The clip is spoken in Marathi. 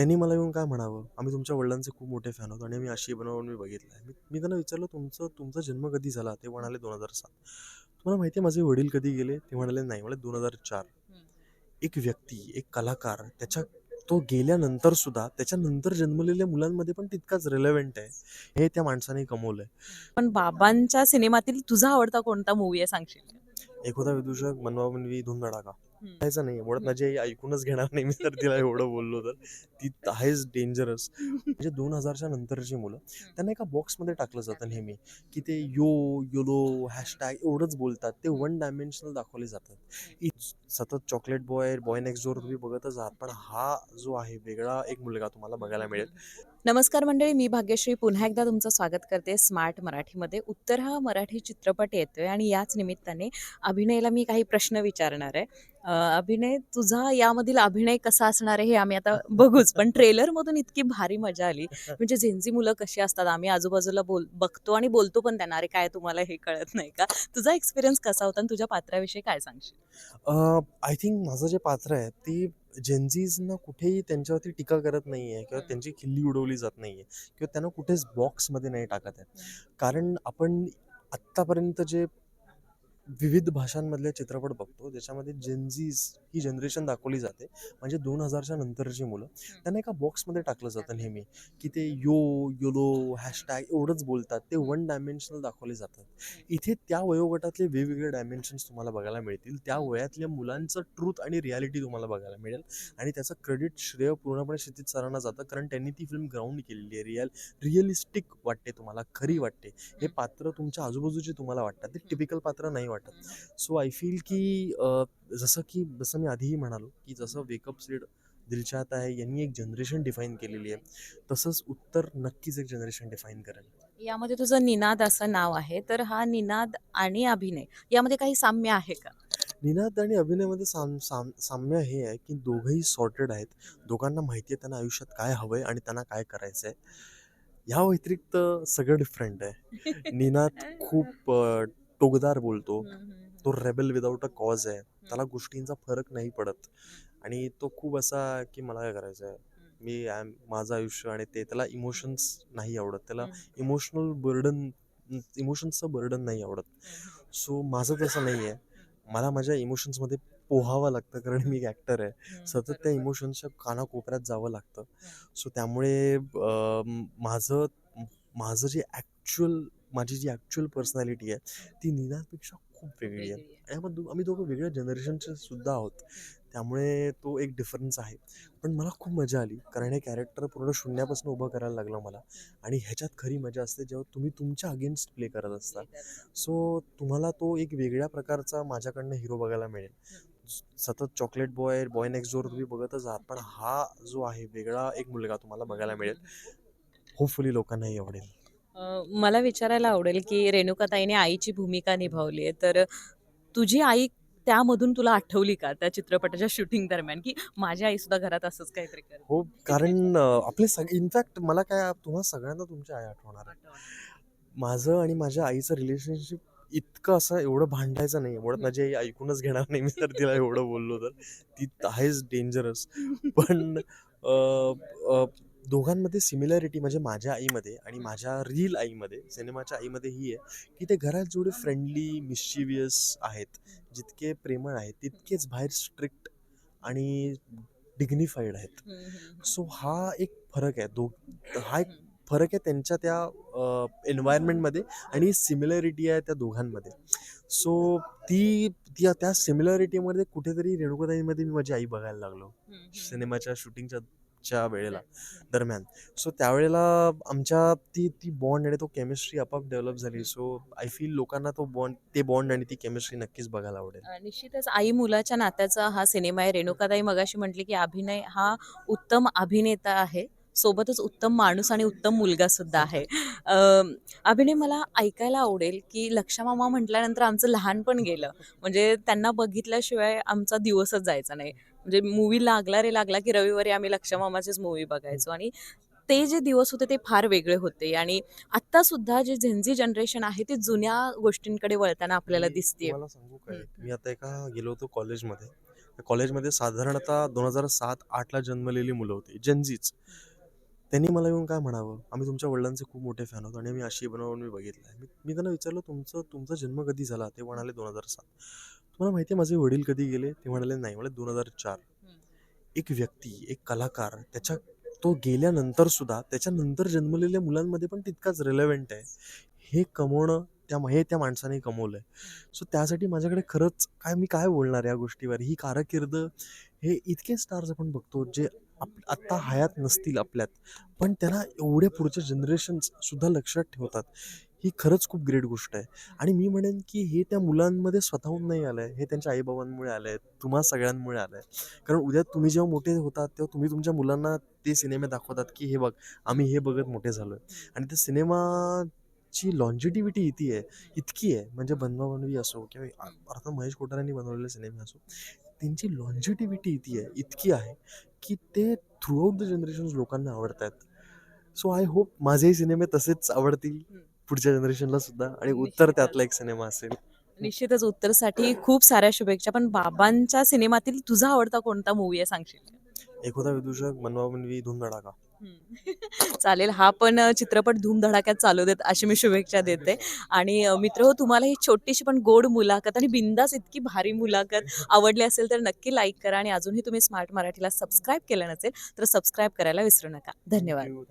त्यांनी मला येऊन काय म्हणावं? आम्ही तुमच्या वडिलांचे खूप मोठे फॅन आहोत आणि आम्ही आशी बनवून मी बघितलं आहे मी मी त्यांना विचारलं तुमचं तुमचा जन्म कधी झाला? ते म्हणाले दोन हजार सात. तुम्हाला माहिती आहे माझे वडील कधी गेले? ते म्हणाले नाही. मला दोन हजार चार. एक व्यक्ती एक कलाकार त्याच्या तो गेल्यानंतर सुद्धा त्याच्यानंतर जन्मलेल्या मुलांमध्ये पण तितकाच रिलेव्हंट आहे. हे त्या माणसाने कमवलंय. पण बाबांच्या सिनेमातील तुझा आवडता कोणता मूवी आहे सांगशील? एक होता विदूषक मनवा मनवी धूम ऐकायचं नाही मुळात माझी ऐकूनच घेणार नाही मी तर तिला एवढं बोललो तर. ती आहेच डेंजरस म्हणजे दोन हजारच्या नंतरची मुलं त्यांना एका बॉक्समध्ये टाकलं जातं नेहमी की ते यो योलो हॅशटॅग एवढंच बोलतात. ते वन डायमेन्शनल दाखवले जातात. सतत chocolate boy boy next door तुम्ही बघतच आहात. पण हा जो आहे वेगळा एक मुलगा तुम्हाला बघायला मिळेल. नमस्कार मंडळी मी भाग्यश्री. पुन्हा एकदा तुमचं स्वागत करते स्मार्ट मराठीमध्ये. उत्तर हा मराठी चित्रपट येतोय आणि याच निमित्ताने अभिनयला मी काही प्रश्न विचारणार आहे. अभिनय तुझा यामधील अभिनय कसा असणार आहे हे आम्ही आता बघूच. पण ट्रेलरमधून इतकी भारी मजा आली. म्हणजे झेंझी मुलं कशी असतात आम्ही आजूबाजूला बोल बघतो आणि बोलतो पण त्यांना अरे काय तुम्हाला हे कळत नाही का? तुझा एक्सपिरियन्स कसा होता आणि तुझ्या पात्राविषयी काय सांगशील? आय थिंक माझं जे पात्र आहे ती जेन्झीजना कुठेही त्यांच्यावरती टीका करत नाही आहे किंवा. त्यांची खिल्ली उडवली जात नाही आहे किंवा त्यांना कुठेच बॉक्समध्ये नाही टाकत आहे कारण आपण आत्तापर्यंत जे विविध भाषांमधले चित्रपट बघतो. ज्याच्यामध्ये जेन्झीज ही जनरेशन दाखवली जाते. म्हणजे दोन हजारच्या नंतरची मुलं. त्यांना एका बॉक्समध्ये टाकलं जातं नेहमी. की ते यो योलो हॅशटॅग एवढंच बोलतात. ते वन डायमेन्शनल दाखवले जातात. इथे त्या वयोगटातले वेगवेगळे डायमेन्शन्स तुम्हाला बघायला मिळतील. त्या वयातल्या मुलांचं ट्रूथ आणि रियालिटी तुम्हाला बघायला मिळेल. आणि त्याचं क्रेडिट श्रेय पूर्णपणे क्षितिज सरांना जातं. कारण त्यांनी ती फिल्म ग्राउंड केलेली आहे. रिअल रिअलिस्टिक वाटते तुम्हाला. खरी वाटते. हे पात्र तुमच्या आजूबाजूचे तुम्हाला वाटतात. ते टिपिकल पात्र नाही वाटत. सो आय फील की जसं की जसं मी आधीही म्हणालो की जसं वेकअप सीड दिलशात आहे यांनी एक जनरेशन डिफाईन केलेली आहे तसंच उत्तर नक्कीच एक जनरेशन डिफाईन करेल. यामध्ये तुझं निनाद असं नाव आहे तर हा निनाद आणि अभिनय यामध्ये काही साम्य आहे का? निनाद आणि अभिनयमध्ये साम साम साम्य हे आहे की दोघंही सॉर्टेड आहेत दोघांना माहिती आहे त्यांना आयुष्यात काय हवं आहे आणि त्यांना काय करायचं आहे या व्यतिरिक्त सगळं डिफरंट आहे. निनाद खूप टोकदार बोलतो. तो रेबल विदाऊट अ कॉज आहे. त्याला गोष्टींचा फरक नाही पडत. आणि तो खूप असा की मला काय करायचं आहे? मी am- माझं आयुष्य आणि ते त्याला इमोशन्स नाही आवडत. त्याला इमोशनल बर्डन इमोशन्सचं बर्डन नाही आवडत. सो माझं तसं नाही आहे. मला माझ्या इमोशन्समध्ये पोहावं लागतं कारण मी एक ॲक्टर आहे. सतत त्या इमोशन्सच्या कानाकोपऱ्यात जावं लागतं. सो त्यामुळे माझं माझं जे ॲक्च्युअल माझी जी ॲक्च्युअल पर्सनॅलिटी आहे ती निनादपेक्षा खूप वेगळी आहे. आणि आपण दो आम्ही दोघं वेगळ्या जनरेशनचे सुद्धा आहोत. त्यामुळे तो एक डिफरन्स आहे. पण मला खूप मजा आली कारण हे कॅरेक्टर पूर्ण शून्यापासून उभं करायला लागलं मला. आणि ह्याच्यात खरी मजा असते जेव्हा तुम्ही तुमच्या अगेन्स्ट प्ले करत असता. सो तुम्हाला तो एक वेगळ्या प्रकारचा माझ्याकडनं हिरो बघायला मिळेल. सतत chocolate boy boy next door तुम्ही बघतच आहात पण हा जो आहे वेगळा एक मुलगा तुम्हाला बघायला मिळेल. होपफुली लोकांनाही आवडेल. अ, मला विचारायला आवडेल की रेणुकाताईने आईची भूमिका निभावली आहे. तर तुझी आई त्यामधून तुला आठवली का त्या चित्रपटाच्या शूटिंग दरम्यान? की माझी आई सुद्धा घरात असंच काहीतरी करते. हो कारण आपले सग इनफॅक्ट मला काय तुम्हा सगळ्यांना तुमची आई आठवणार आहे. माझं आणि माझ्या आईचं रिलेशनशिप इतकं असं एवढं भांडायचं नाही. एवढं माझी आई ऐकूनच घेणार नाही मी तर तिला एवढं बोललो तर. ती आहेच डेंजरस पण दोघांमध्ये सिमिलॅरिटी म्हणजे माझ्या आईमध्ये आणि माझ्या रील आईमध्ये सिनेमाच्या आईमध्ये ही आहे की ते घरात जेवढे फ्रेंडली मिस्चिवियस आहेत जितके प्रेमळ आहेत तितकेच बाहेर स्ट्रिक्ट आणि डिग्निफाईड आहेत. सो हा एक फरक आहे. दो हा एक फरक आहे त्यांच्या त्या एन्व्हायरमेंटमध्ये आणि सिमिलॅरिटी आहे त्या दोघांमध्ये. सो ती ती त्या सिमिलॅरिटीमध्ये कुठेतरी रेणुकाताईमध्ये मी माझी आई बघायला लागलो. सिनेमाच्या शूटिंगच्या च्या वेळेला दरम्यान. सो त्यावेळेला आमच्या ती ती बॉन्ड आणि तो केमिस्ट्री आपोआप डेव्हलप झाली. सो आय फील लोकांना तो बॉन्ड ते बॉन्ड आणि ती केमिस्ट्री नक्कीच बघायला आवडेल. निश्चितच आई मुलाच्या नात्याचा हा सिनेमा आहे. रेणुकाताई मगाशी म्हटली की अभिनय हा उत्तम अभिनेता आहे. सोबतच उत्तम माणूस आणि उत्तम मुलगा सुद्धा आहे. अभिनय मला ऐकायला आवडेल की लक्षमामा म्हटल्यानंतर आमचं लहानपण गेलं. म्हणजे त्यांना बघितल्याशिवाय आमचा दिवसच जायचा नाही. म्हणजे मूवी लागला रे लागला की रविवारी आम्ही लक्षमामाचीच मूवी बघायचो. आणि ते जे दिवस होते ते फार वेगळे होते. आणि आत्ता सुद्धा जे झेन्झी जनरेशन आहे ते जुन्या गोष्टींकडे वळताना आपल्याला दिसते मी आता एका गेलो होतो कॉलेजमध्ये कॉलेजमध्ये साधारणतः दोन हजार सात आठला जन्मलेली मुलं होती जनजीच त्यांनी मला येऊन काय म्हणावं? आम्ही तुमच्या वडिलांचे खूप मोठे फॅन होतो आणि आम्ही अशी बनवून मी बघितलं मी मी त्यांना विचारलं तुमचं तुमचा जन्म कधी झाला? ते म्हणाले दोन हजार सात. तुम्हाला माहिती आहे माझे वडील कधी गेले? ते म्हणाले नाही म्हणाले दोन हजार चार. एक व्यक्ती एक कलाकार त्याच्या तो गेल्यानंतर सुद्धा त्याच्यानंतर जन्मलेल्या मुलांमध्ये पण तितकाच रिलेव्हंट आहे. हे कमवणं त्या हे त्या माणसाने कमवलं आहे सो त्यासाठी माझ्याकडे खरंच काय मी काय बोलणार या गोष्टीवर? ही कारकीर्द हे इतके स्टार्स आपण बघतो जे आप आत्ता हयात नसतील आपल्यात पण त्यांना एवढ्या पुढच्या जनरेशन्स सुद्धा लक्षात ठेवतात. ही खरंच खूप ग्रेट गोष्ट आहे. आणि मी म्हणेन की हे त्या मुलांमध्ये स्वतःहून नाही आलं आहे हे त्यांच्या आईबाबांमुळे आलं आहे तुम्हा सगळ्यांमुळे आलं आहे कारण उद्या तुम्ही जेव्हा मोठे होतात तेव्हा तुम्ही तुमच्या मुलांना ते सिनेमे दाखवतात की हे बघ आम्ही हे बघत मोठे झालो आहे आणि त्या सिनेमाची लॉन्जिटिव्हिटी इतकी आहे इतकी आहे. म्हणजे बनवाबनवी असो किंवा अर्थात महेश कोठारांनी बनवलेले सिनेमे असो. त्यांची लॉन्जिटिव्हिटी इतकी आहे इतकी आहे की ते थ्रूआउट द जनरेशन्स लोकांना आवडत आहेत सो आय होप माझेही सिनेमे तसेच आवडतील. पुढच्या जनरेशनला सुद्धा आणि उत्तर. त्यातला एक सिनेमा असेल. निश्चितच उत्तरसाठी खूप साऱ्या शुभेच्छा पण बाबांच्या सिनेमातील तुझा आवडता कोणता मूवी आहे सांगशील? एक होता विदूषक मनवाबनवी धूम धडाका. चालेल हा पण चित्रपट धूमधडाक्यात चालू देत अशी मी शुभेच्छा देते. आणि मित्र हो तुम्हाला ही छोटीशी पण गोड मुलाखत आणि बिंदास इतकी भारी मुलाखत आवडली असेल तर नक्की लाईक करा आणि अजूनही तुम्ही स्मार्ट मराठीला सबस्क्राईब केलं नसेल तर सबस्क्राईब करायला विसरू नका. धन्यवाद.